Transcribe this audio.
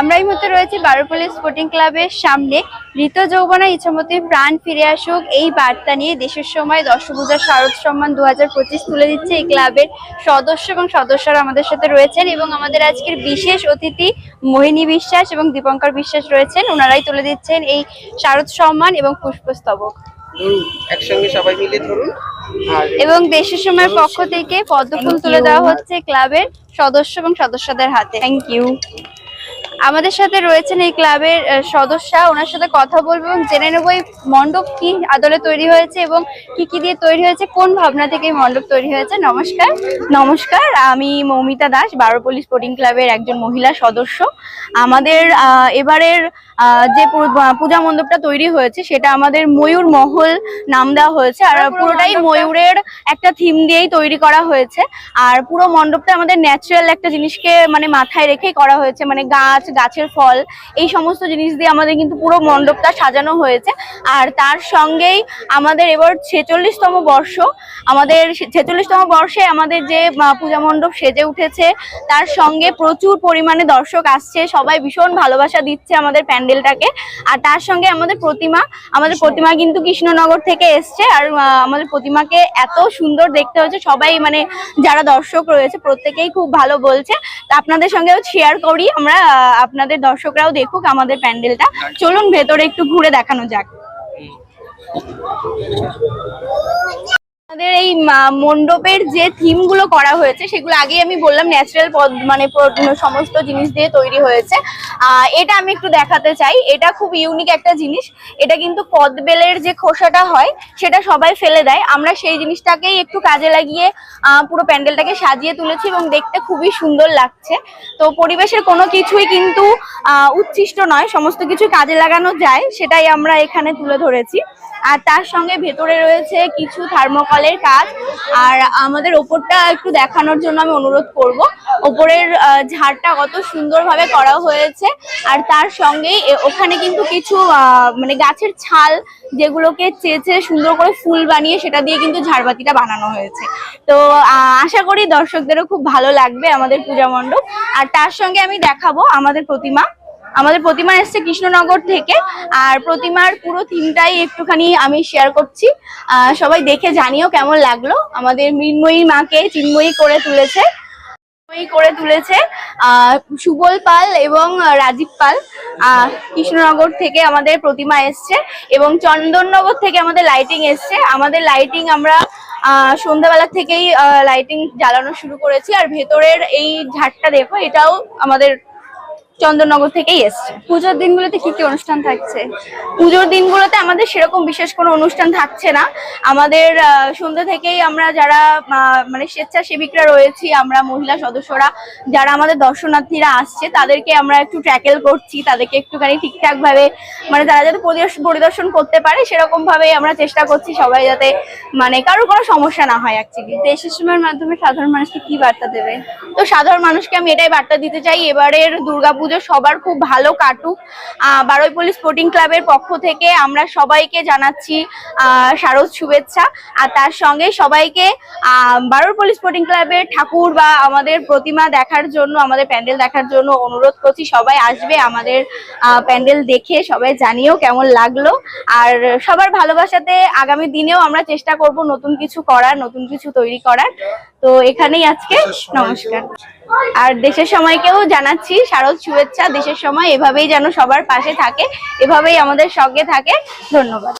আমরা এই মুহূর্তে রয়েছি বারোপল্লী স্পোর্টিং ক্লাবের সামনে। ঋত যৌবনা ইচ্ছামতির প্রাণ ফিরে আসুক এই বার্তা নিয়ে দেশের সময় দশভূজা শারদ সম্মান দু হাজার পঁচিশ তুলে দিচ্ছে এই ক্লাবের সদস্য এবং সদস্যরা আমাদের সাথে রয়েছেন এবং আমাদের আজকের বিশেষ অতিথি মোহিনী বিশ্বাস এবং দীপঙ্কর বিশ্বাস রয়েছেন। ওনারাই তুলে দিচ্ছেন এই শারদ সম্মান এবং পুষ্পস্তবক। একসঙ্গে সবাই মিলে ধরুন। এবং দেশের সময়ের পক্ষ থেকে পদ্মফুল তুলে দেওয়া হচ্ছে ক্লাবের সদস্য এবং সদস্যদের হাতে। থ্যাংক ইউ আমাদের সাথে রয়েছেন এই ক্লাবের সদস্য। ওনার সাথে কথা বলব এবং জেনে নেব এই মণ্ডপ কি আদলে তৈরি হয়েছে এবং কি কি দিয়ে তৈরি হয়েছে, কোন ভাবনা থেকে এই মণ্ডপ তৈরি হয়েছে। নমস্কার। নমস্কার, আমি মৌমিতা দাস, বারোপল্লী স্পোর্টিং ক্লাবের একজন মহিলা সদস্য। আমাদের এবারের যে পূজা মণ্ডপটা তৈরি হয়েছে সেটা আমাদের ময়ূর মহল নাম দেওয়া হয়েছে। আর পুরোটাই ময়ূরের একটা থিম দিয়েই তৈরি করা হয়েছে। আর পুরো মণ্ডপটা আমাদের ন্যাচারাল একটা জিনিসকে মানে মাথায় রেখেই করা হয়েছে মানে গাছ গাছের ফল এই সমস্ত জিনিস দিয়ে আমাদের কিন্তু পুরো মণ্ডপটা সাজানো হয়েছে। আর তার সঙ্গেই আমাদের এবার ছেচল্লিশতম বর্ষ আমাদের ছেচল্লিশতম বর্ষে আমাদের যে পূজা মণ্ডপ সেজে উঠেছে তার সঙ্গে প্রচুর পরিমাণে দর্শক আসছে সবাই ভীষণ ভালোবাসা দিচ্ছে আমাদের প্যান্ডেলটাকে। আর তার সঙ্গে আমাদের প্রতিমা আমাদের প্রতিমা কিন্তু কৃষ্ণনগর থেকে এসছে। আর আমাদের প্রতিমাকে এত সুন্দর দেখতে হয়েছে। সবাই মানে যারা দর্শক রয়েছে, প্রত্যেকেই খুব ভালো বলছে। তা আপনাদের সঙ্গেও শেয়ার করি আমরা আপনাদের দর্শকরাও দেখুক আমাদের প্যান্ডেলটা। চলুন ভেতরে একটু ঘুরে দেখানো যাক। আমাদের এই মণ্ডপের যে থিমগুলো করা হয়েছে, সেগুলো আগে আমি বললাম ন্যাচারাল পদ মানে সমস্ত জিনিস দিয়ে তৈরি হয়েছে। এটা আমি একটু দেখাতে চাই। এটা খুব ইউনিক একটা জিনিস। এটা কিন্তু কদবেলের যে খোসাটা হয়, সেটা সবাই ফেলে দেয়। আমরা সেই জিনিসটাকেই একটু কাজে লাগিয়ে পুরো প্যান্ডেলটাকে সাজিয়ে তুলেছি এবং দেখতে খুবই সুন্দর লাগছে। তো পরিবেশের কোনো কিছুই কিন্তু উচ্ছিষ্ট নয়। সমস্ত কিছু কাজে লাগানো যায়, সেটাই আমরা এখানে তুলে ধরেছি। আর তার সঙ্গে ভেতরে রয়েছে কিছু থার্মোকলের কাজ। আর আমাদের ওপরটা একটু দেখানোর জন্য আমি অনুরোধ করব। ওপরের ঝাড়টা কত সুন্দরভাবে করা হয়েছে। আর তার সঙ্গেই ওখানে কিন্তু কিছু মানে গাছের ছাল যেগুলোকে চেঁচে সুন্দর করে ফুল বানিয়ে সেটা দিয়ে কিন্তু ঝাড়বাতিটা বানানো হয়েছে। তো আশা করি দর্শকদেরও খুব ভালো লাগবে আমাদের পূজা মণ্ডপ। আর তার সঙ্গে আমি দেখাবো আমাদের প্রতিমা। আমাদের প্রতিমা এসছে কৃষ্ণনগর থেকে, আর প্রতিমার পুরো থিমটাই একটুখানি আমি শেয়ার করছি। সবাই দেখে জানিও কেমন লাগল। আমাদের মৃন্ময়ী মাকে চিন্ময়ী করে তুলেছে। করে তুলেছে সুবল পাল এবং রাজীব পাল। কৃষ্ণনগর থেকে আমাদের প্রতিমা এসছে এবং চন্দননগর থেকে আমাদের লাইটিং এসছে। আমাদের লাইটিং আমরা সন্ধ্যাবেলা থেকেই লাইটিং জ্বালানো শুরু করেছি। আর ভেতরের এই ঝাড়টা দেখো, এটাও আমাদের চন্দননগর থেকেই এসছে। পুজোর দিনগুলোতে কি কি অনুষ্ঠান থাকছে? পুজোর দিনগুলোতে আমাদের সেরকম বিশেষ কোনো অনুষ্ঠান থাকছে না। আমাদের সন্ধ্যে থেকেই আমরা যারা মানে স্বেচ্ছাসেবিকরা রয়েছি আমরা মহিলা সদস্যরা যারা আমাদের দর্শনার্থীরা আসছে তাদেরকে আমরা একটু ট্র্যাকেল করছি তাদেরকে একটুখানি ঠিকঠাক ভাবে মানে তারা যাতে পরিদর্শন করতে পারে সেরকম ভাবে আমরা চেষ্টা করছি সবাই যাতে মানে কারোর কোনো সমস্যা না হয় অ্যাকচুয়ালি সময়ের মাধ্যমে সাধারণ মানুষকে কি বার্তা দেবে? তো সাধারণ মানুষকে আমি এটাই বার্তা দিতে চাই এবারের দুর্গাপুজো সবার খুব ভালো কাটুক। আহ, বারুইপল্লী স্পোর্টিং ক্লাবের পক্ষ থেকে আমরা সবাইকে জানাচ্ছি শারদ শুভেচ্ছা। আর তার সঙ্গে সবাইকে আহ, বারুইপল্লী স্পোর্টিং ক্লাবের ঠাকুর বা আমাদের প্রতিমা দেখার জন্য আমাদের প্যান্ডেল দেখার জন্য অনুরোধ করছি। সবাই আসবে আমাদের প্যান্ডেল দেখে সবাই জানিও কেমন লাগল। আর সবার ভালোবাসাতে আগামী দিনেও আমরা চেষ্টা করব নতুন কিছু করার নতুন কিছু তৈরি করার। তো এখানেই আজকে নমস্কার। আর দেশের সময়কেও জানাচ্ছি শারদ শুভেচ্ছা দেশের সময় এভাবেই যেন সবার পাশে থাকে এভাবেই আমাদের সঙ্গে থাকে। ধন্যবাদ।